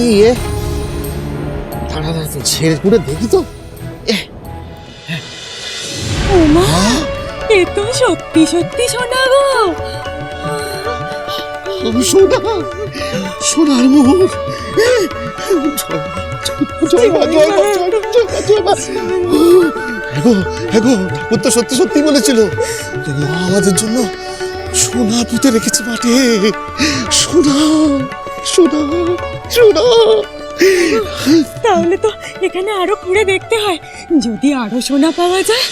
এ? দাঁড়া দাঁড়া ছেড়ে পুরো দেখি তো। ওমা এ তো সত্যি সত্যি শোনা গো। আমি সোনা সোনার মোহর। ঠাকুর তো সত্যি সত্যি বলেছিল। মা আমাদের জন্য সোনা পুঁতে রেখেছে মাঠে। সোনা। সোনা সোনা তাহলে তো এখানে আরও ঘুরে দেখতে হয়। যদি আরও সোনা পাওয়া যায়।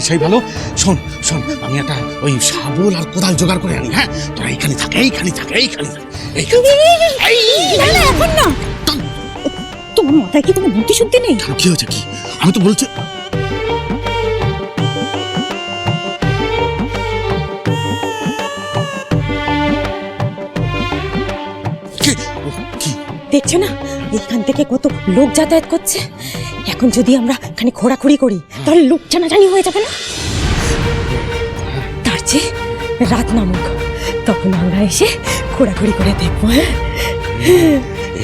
সেই ভালো। শোন শোন আমি একটা ওই শাবল আর কোদাল জোগাড় করে আনি হ্যাঁ? তোরা এইখানে থাক এইখানে থাক এইখানে থাক এইখানে এখন না। তোমার মাথায় কি কোনো বুদ্ধি শুদ্ধি নেই কি হয়েছে কি? আমি তো বলছি দেখছ না? এখান থেকে কত লোক যাতায়াত করছে। এখন যদি আমরা খানি খোঁড়াখুড়ি করি, তাহলে লোক জানাজানি হয়ে যাবে না? তার চেয়ে রাত নামুক। তখন আমরা এসে খোঁড়াখুড়ি করে দেখব হ্যাঁ?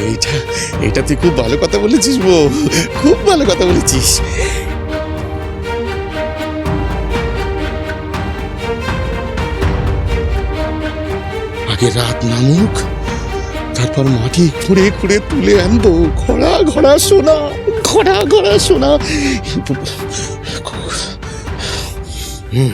এইটা এইটা তুই খুব ভালো কথা বলেছিস বউ। খুব ভালো কথা বলেছিস। আগে রাত নামুক তারপর মাটি খুঁড়ে খুঁড়ে তুলে আনব। ঘোড়া ঘোড়া সোনা ঘোড়া ঘোড়া সোনা। হুম।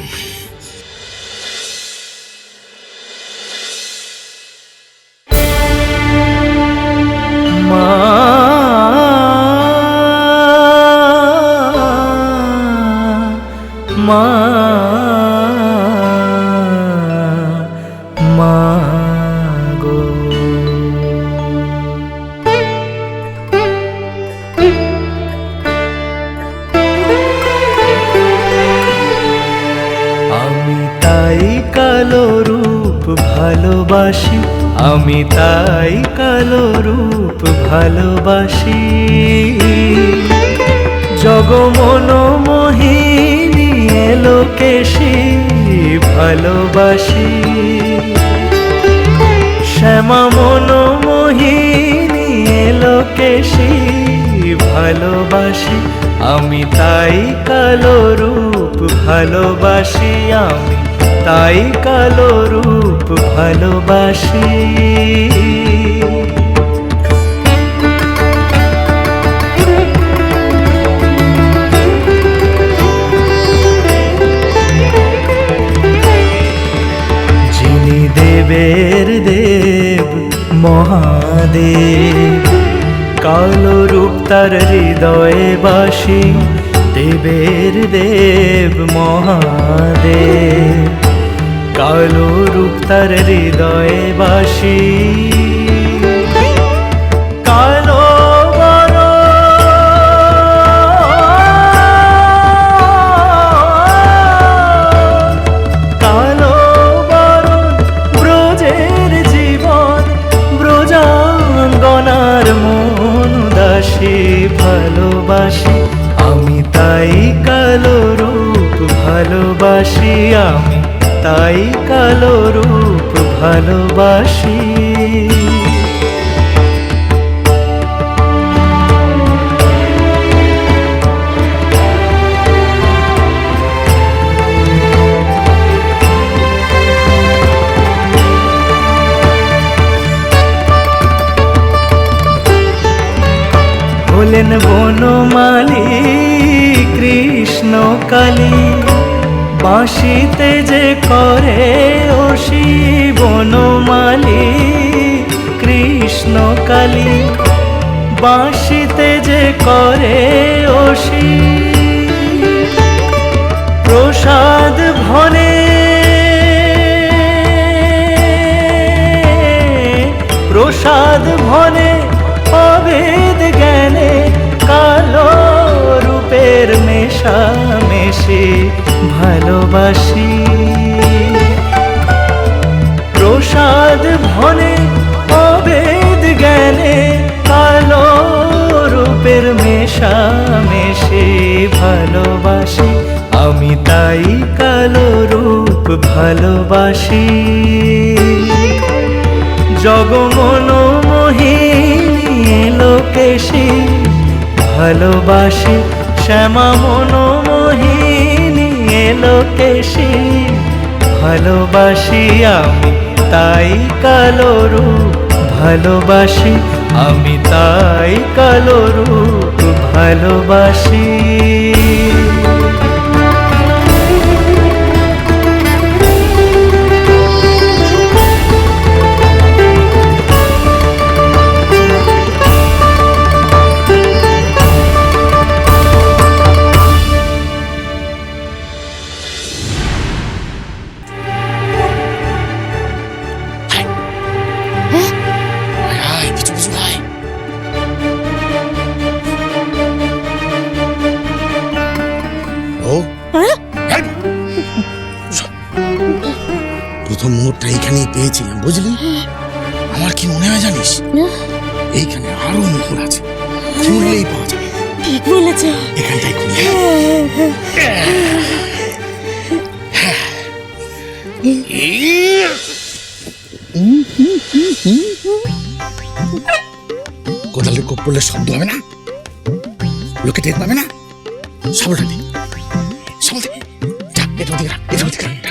ভালোবাসি, আমি তাই কালো রূপ ভালোবাসি। জগমন মোহিনী এলো কেশি ভালোবাসি। শ্যামা মন মোহিনী এলো কেশি ভালোবাসি, আমি তাই কালো রূপ ভালোবাসি, আমি তাই কালো রূপ ভালোবাসি। যিনি দেবের দেব, মহাদেব, কালো রূপ তার হৃদয়ে বাসি। দেবের দেব, মহাদেব। কালো রূপ তার হৃদয়ে বাসি। তাই কালো রূপ ভালোবাসি। হলেন বনমালী কৃষ্ণ কালী বাঁশিতে যে করে অসি বনমালী, কৃষ্ণ কালী। বাঁশিতে যে করে অসি প্রসাদ ভনে। প্রসাদ ভনে অভেদ জ্ঞানে কালো রূপের মেশা মেশে ভালোবাসি। প্রসাদ ভনে অবেদ জ্ঞানে আলো রূপের মেশা মেশে ভালোবাসি। আমি তাই কালো রূপ ভালোবাসি। জগমন মোহিনী লোকেশী। ভালোবাসি শ্যামা মনোমোহিনী এলো কেশি ভালোবাসি আমি তাই কালো রূপ ভালোবাসি আমি তাই কালো রূপ ভালোবাসি। প্রথম মোড়টা এইখানেই পেয়েছিলাম বুঝলি? আমার কি মনে হয় জানিস? এইখানে আরও মোহর আছে। খুললেই পাওয়া যাবে। ঠিক বলেছ। এখানটাই খুললে কোদালের কোপ পড়লে শব্দ হবে না? লোকে টের পাবে না? সাবলটা দি। সাবল দে। যা এটা ওদিকে এটা ওদিকে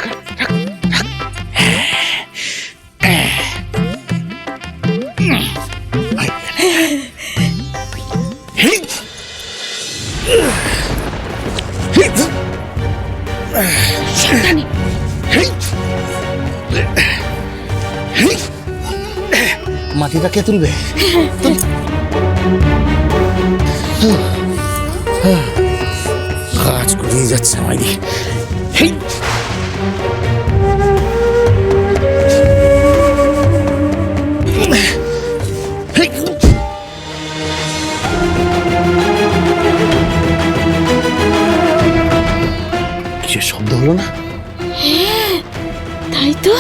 মাটিটা কে তুলবে? কাজ করিয়ে যাচ্ছে। কিসের শব্দ হলো না? তাই তো।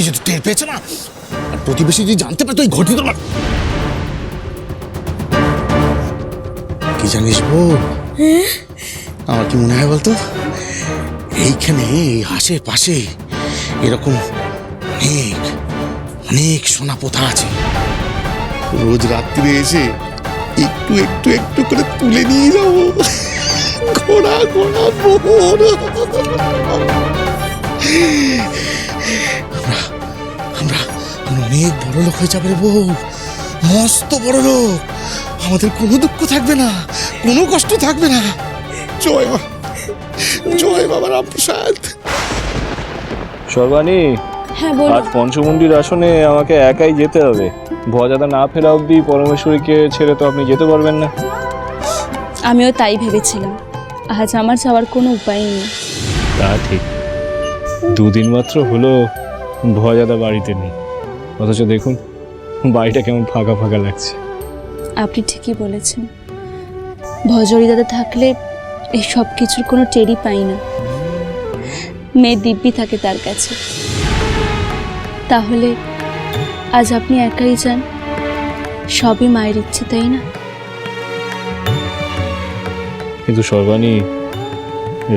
পক্ষে যদি টের পেয়েছে না? আর প্রতিবেশী যদি জানতে পারতো এই ঘটি তোমার কি জানিস বউ? আমার কি মনে হয় বলতো? এইখানে, এই আশেপাশে এরকম অনেক অনেক সোনা পোথা আছে। রোজ রাত্রিরে এসে একটু একটু একটু করে তুলে নিয়ে যাব। ঘোড়া ঘোড়া আমরা অনেক বড় লোক হয়ে যাবে রে বউ। মস্ত বড় লোক। আমাদের কোনো দুঃখ থাকবে না কোনো কষ্ট থাকবে না। জয় মা জয় বাবা রামপ্রসাদ। সর্বাণী হ্যাঁ বলো। আজ পঞ্চমুণ্ডির আসনে আমাকে একাই যেতে হবে। ভজাদা না ফেরা অবধি পরমেশ্বরীকে ছেড়ে তো আপনি যেতে পারবেন না। আমিও তাই ভেবেছিলাম। আজ আমার যাওয়ার কোনো উপায় নেই। তা ঠিক। দুদিন মাত্র হলো ভজাদা বাড়িতে নেই। অথচ দেখুন বাড়িটা কেমন ফাঁকা ফাঁকা লাগছে। আপনি ঠিকই বলেছেন। ভজরি দাদা থাকলে এই সব কিছুর কোনো টেরি পাই না। মেয়ে দিব্যি থাকে তার কাছে। তাহলে আজ আপনি একাই যান? সবই মায়ের ইচ্ছে তাই না? কিন্তু সর্বাণী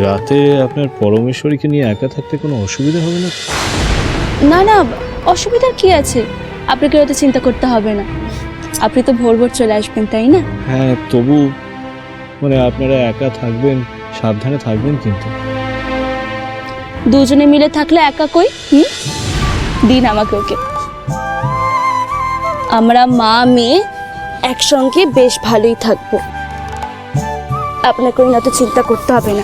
রাতে আপনার পরমেশ্বরীকে নিয়ে একা থাকতে কোনো অসুবিধা হবে না? না না অসুবিধার কি আছে? আপনাকে অত চিন্তা করতে হবে না। আপনি তো ভোর ভোর চলে আসবেন তাই না? হ্যাঁ তবু মানে আপনারা একা থাকবেন সাবধানে থাকবেন কিন্তু। দুজনে মিলে থাকলে একা কই? হুম? দিন আমাকে ওকে। আমরা মা মেয়ে একসঙ্গে বেশ ভালোই থাকব। আপনাকে ওই না তো চিন্তা করতে হবে না।